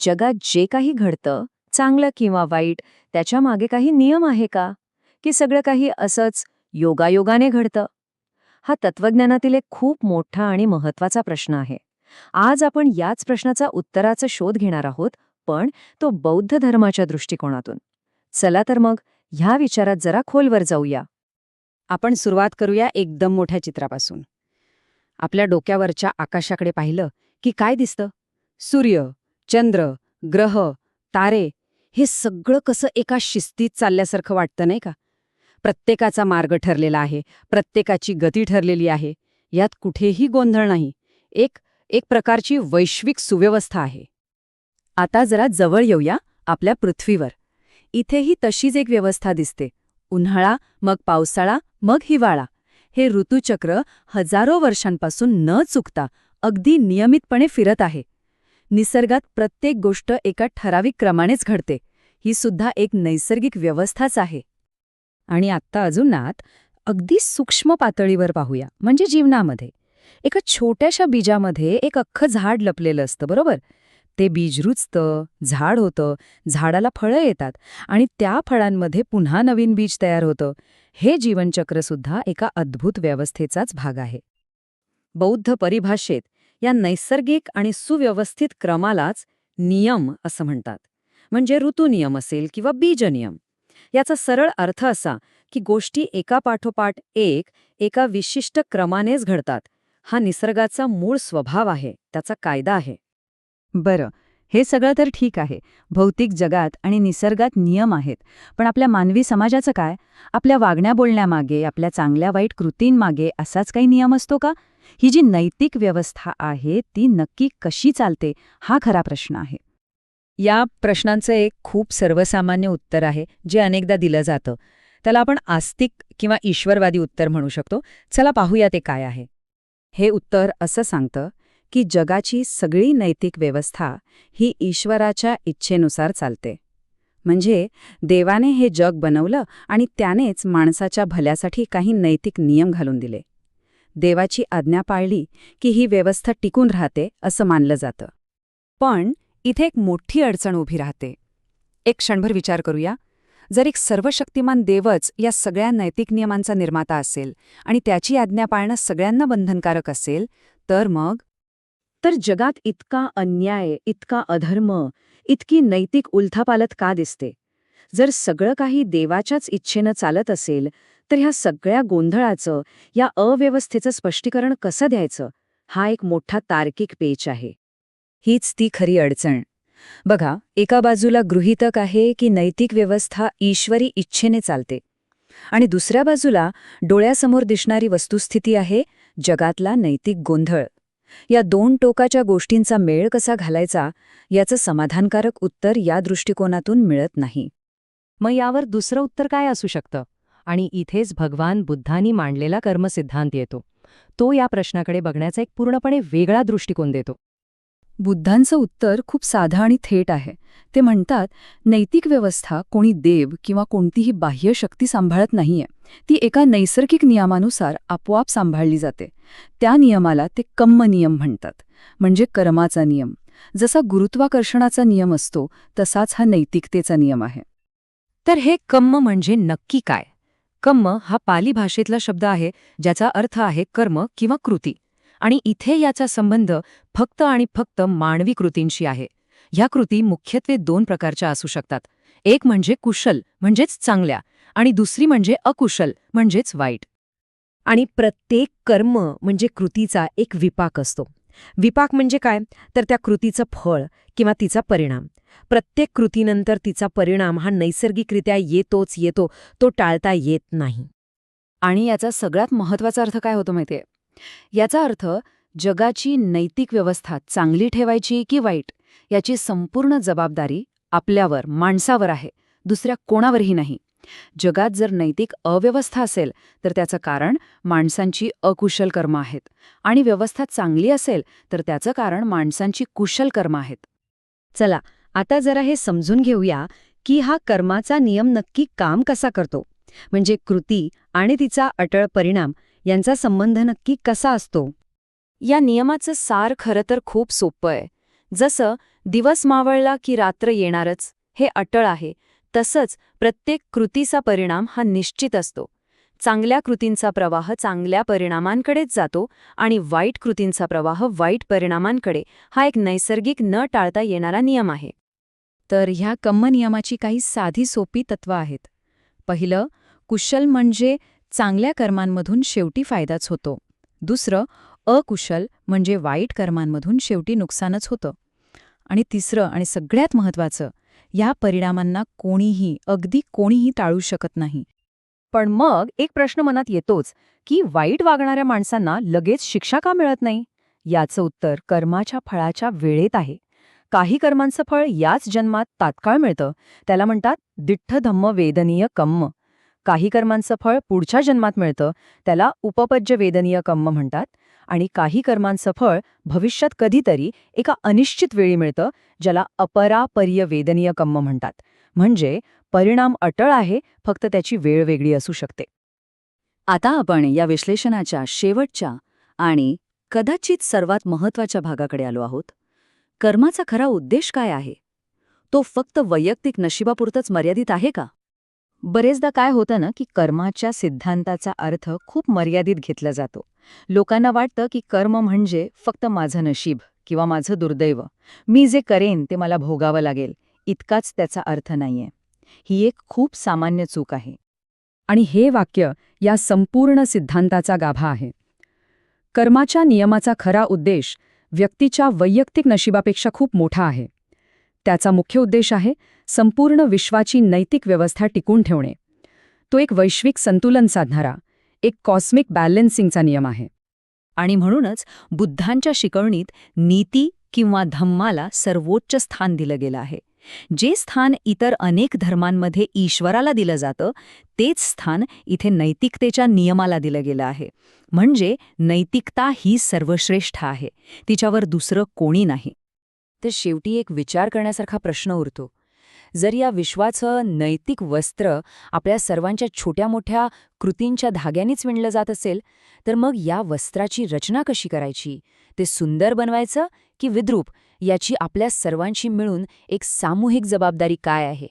जगात जे काही घडतं चांगलं किंवा वाईट त्याच्यामागे काही नियम आहे का? की सगळं काही असंच योगायोगाने घडतं? हा तत्वज्ञानातील एक खूप मोठा आणि महत्त्वाचा प्रश्न आहे. आज आपण याच प्रश्नाचा उत्तराचा शोध घेणार आहोत पण तो बौद्ध धर्माच्या दृष्टिकोनातून. चला तर मग ह्या विचारात जरा खोलवर जाऊया. आपण सुरुवात करूया एकदम मोठ्या चित्रापासून. आपल्या डोक्यावरच्या आकाशाकडे पाहिलं की काय दिसतं? सूर्य. चंद्र ग्रह तारे हे सगळं कसं एका शिस्तीत चालल्यासारखं वाटतं नाही का? प्रत्येकाचा मार्ग ठरलेला आहे प्रत्येकाची गती ठरलेली आहे यात कुठेही गोंधळ नाही. एक एक प्रकारची वैश्विक सुव्यवस्था आहे. आता जरा जवळ येऊया आपल्या पृथ्वीवर. इथेही तशीच एक व्यवस्था दिसते. उन्हाळा मग पावसाळा मग हिवाळा. हे ऋतुचक्र हजारो वर्षांपासून न चुकता अगदी नियमितपणे फिरत आहे. निसर्गात प्रत्येक गोष्ट एका ठराविक क्रमानेच घडते. ही सुद्धा एक नैसर्गिक व्यवस्थाच आहे. आणि आत्ता अजूनात अगदी सूक्ष्म पातळीवर पाहूया म्हणजे जीवनामध्ये. एका छोट्याशा बीजामध्ये एक अख्खं झाड लपलेलं असतं बरोबर? ते बीज रुचतं झाड होतं झाडाला फळं येतात आणि त्या फळांमध्ये पुन्हा नवीन बीज तयार होतं. हे जीवनचक्रसुद्धा एका अद्भुत व्यवस्थेचाच भाग आहे. बौद्ध परिभाषेत या नैसर्गिक आणि सुव्यवस्थित क्रमालाच नियम असं म्हणतात. म्हणजे ऋतुनियम असेल किंवा बीजनियम याचा सरळ अर्थ असा की गोष्टी एका पाठोपाठ एक एका विशिष्ट क्रमानेच घडतात. हा निसर्गाचा मूळ स्वभाव आहे त्याचा कायदा आहे. बरं हे सगळं तर ठीक आहे. भौतिक जगात आणि निसर्गात नियम आहेत. पण आपल्या मानवी समाजाचं काय? आपल्या वागण्या बोलण्यामागे आपल्या चांगल्या वाईट कृतींमागे असाच काही नियम असतो का? ही जी नैतिक व्यवस्था आहे ती नक्की कशी चालते हा खरा प्रश्न आहे. या प्रश्नांचं एक खूप सर्वसामान्य उत्तर आहे जे अनेकदा दिलं जातं. त्याला आपण आस्तिक किंवा ईश्वरवादी उत्तर म्हणू शकतो. चला पाहूया ते काय आहे. हे उत्तर असं सांगतं की जगाची सगळी नैतिक व्यवस्था ही ईश्वराच्या इच्छेनुसार चालते. म्हणजे देवाने हे जग बनवलं आणि त्यानेच माणसाच्या भल्यासाठी काही नैतिक नियम घालून दिले. देवाची आज्ञा पाळली की ही व्यवस्था टिकून राहते असं मानलं जातं. पण इथे एक मोठी अडचण उभी राहते. एक क्षणभर विचार करूया. जर एक सर्वशक्तिमान देवच या सगळ्या नैतिक नियमांचा निर्माता असेल आणि त्याची आज्ञा पाळणं सगळ्यांना बंधनकारक असेल तर मग? तर जगात इतका अन्याय इतका अधर्म इतकी नैतिक उलथापालत का दिसते? जर सगळं काही देवाच्याच इच्छेनं चालत असेल तर ह्या सगळ्या गोंधळाचं या अव्यवस्थेचं स्पष्टीकरण कसं द्यायचं? हा एक मोठा तार्किक पेच आहे. हीच ती खरी अडचण. बघा एका बाजूला गृहीतक आहे की नैतिक व्यवस्था ईश्वरी इच्छेने चालते. आणि दुसऱ्या बाजूला डोळ्यासमोर दिसणारी वस्तुस्थिती आहे जगातला नैतिक गोंधळ. या दोन टोकाच्या गोष्टींचा मेळ कसा घालायचा याचं समाधानकारक उत्तर या दृष्टिकोनातून मिळत नाही. मग यावर दुसरं उत्तर काय असू शकतं? आणि इथेच भगवान बुद्धांनी मांडलेला कर्मसिद्धांत येतो. तो या प्रश्नाकडे बघण्याचा एक पूर्णपणे वेगळा दृष्टिकोन देतो. बुद्धांचं उत्तर खूप साधं आणि थेट आहे. ते म्हणतात नैतिक व्यवस्था कोणी देव किंवा कोणतीही बाह्य शक्ती सांभाळत नाहीये. ती एका नैसर्गिक नियमानुसार आपोआप सांभाळली जाते. त्या नियमाला ते कम्म नियम म्हणतात. म्हणजे कर्माचा नियम. जसा गुरुत्वाकर्षणाचा नियम असतो तसाच हा नैतिकतेचा नियम आहे. तर हे कम्म म्हणजे नक्की काय? कम्म हा पाली भाषेतला शब्द आहे ज्याचा अर्थ आहे कर्म किंवा कृती. आणि इथे याचा संबंध फक्त आणि फक्त मानवी कृतींशी आहे. ह्या कृती मुख्यत्वे दोन प्रकारच्या असू शकतात. एक म्हणजे कुशल म्हणजेच चांगल्या आणि दुसरी म्हणजे अकुशल म्हणजेच वाईट. आणि प्रत्येक कर्म म्हणजे कृतीचा एक विपाक असतो. विपाक म्हणजे काय? तर त्या कृतीचं फळ किंवा तिचा परिणाम. प्रत्येक कृतीनंतर तिचा परिणाम हा नैसर्गिकरित्या येतोच येतो तो टाळता येत नाही. आणि याचा सगळ्यात महत्त्वाचा अर्थ काय होतो माहितीये? याचा अर्थ जगाची नैतिक व्यवस्था चांगली ठेवायची की वाईट याची संपूर्ण जबाबदारी आपल्यावर माणसावर आहे. दुसऱ्या कोणावरही नाही. जगात जर नैतिक अव्यवस्था असेल तर त्याचं कारण माणसांची अकुशल कर्म आहेत. आणि व्यवस्था चांगली असेल तर त्याचं कारण माणसांची कुशल कर्म आहेत. चला आता जरा हे समजून घेऊया की हा कर्माचा नियम नक्की काम कसा करतो. म्हणजे कृती आणि तिचा अटळ परिणाम यांचा संबंध नक्की कसा असतो? या नियमाचं सार खरं तर खूप सोपं आहे. जसं दिवस मावळला की रात्र येणारच हे अटळ आहे. तसंच प्रत्येक कृतीचा परिणाम हा निश्चित असतो. चांगल्या कृतींचा प्रवाह चांगल्या परिणामांकडेच जातो आणि वाईट कृतींचा प्रवाह वाईट परिणामांकडे हा एक नैसर्गिक न टाळता येणारा नियम आहे. तर ह्या कम्म नियमाची काही साधी सोपी तत्त्व आहेत. पहिलं कुशल म्हणजे चांगल्या कर्मांमधून शेवटी फायदाच होतो. दुसरं अकुशल म्हणजे वाईट कर्मांमधून शेवटी नुकसानच होतं. आणि तिसरं आणि सगळ्यात महत्त्वाचं या परिणामांना कोणीही अगदी कोणीही टाळू शकत नाही. पण मग एक प्रश्न मनात येतोच की वाईट वागणाऱ्या माणसांना लगेच शिक्षा का मिळत नाही? याचं उत्तर कर्माच्या फळाच्या वेळेत आहे. काही कर्मांचं फळ याच जन्मात तात्काळ मिळतं. त्याला म्हणतात दिठ्ठ धम्म वेदनीय कम्म. काही कर्मांचं फळ पुढच्या जन्मात मिळतं. त्याला उपपज्य वेदनीय कम्म म्हणतात. आणि काही कर्मांचं फळ भविष्यात कधीतरी एका अनिश्चित वेळी मिळतं ज्याला अपरापर्य वेदनीय कम्म म्हणतात. म्हणजे परिणाम अटळ आहे फक्त त्याची वेळ वेगळी असू शकते. आता आपण या विश्लेषणाच्या शेवटच्या आणि कदाचित सर्वात महत्त्वाच्या भागाकडे आलो आहोत. कर्माचा खरा उद्देश काय आहे? तो फक्त वैयक्तिक नशिबापुरतच मर्यादित आहे का? बरेचदा काय होतं ना की कर्माच्या सिद्धांताचा अर्थ खूप मर्यादित घेतला जातो. लोकांना वाटतं की कर्म म्हणजे फक्त माझं नशीब किंवा माझं दुर्दैव. मी जे करेन ते मला भोगावं लागेल. इतकाच त्याचा अर्थ नाहीये. ही एक खूप सामान्य चूक आहे. आणि हे वाक्य या संपूर्ण सिद्धांताचा गाभा आहे. कर्माच्या नियमाचा खरा उद्देश व्यक्तीच्या वैयक्तिक नशिबापेक्षा खूप मोठा आहे. त्याचा मुख्य उद्देश आहे संपूर्ण विश्वाची नैतिक व्यवस्था टिकून ठेवणे. तो एक वैश्विक संतुलन साधणारा एक कॉस्मिक बॅलेन्सिंगचा नियम आहे. आणि म्हणूनच बुद्धांच्या शिकवणीत नीती किंवा धम्माला सर्वोच्च स्थान दिलं गेलं आहे. जे स्थान इतर अनेक धर्मांमध्ये ईश्वराला दिलं जातं तेच स्थान इथे नैतिकतेच्या नियमाला दिलं गेलं आहे. म्हणजे नैतिकता ही सर्वश्रेष्ठ आहे तिच्यावर दुसरं कोणी नाही. तर शेवटी एक विचार करण्यासारखा प्रश्न उरतो. जर या विश्वाचं नैतिक वस्त्र आपल्या सर्वांच्या छोट्या मोठ्या कृतींच्या धाग्यांनीच विणलं जात असेल तर मग या वस्त्राची रचना कशी करायची? ते सुंदर बनवायचं की विद्रूप? याची आपल्या सर्वांशी मिळून एक सामूहिक जबाबदारी काय आहे?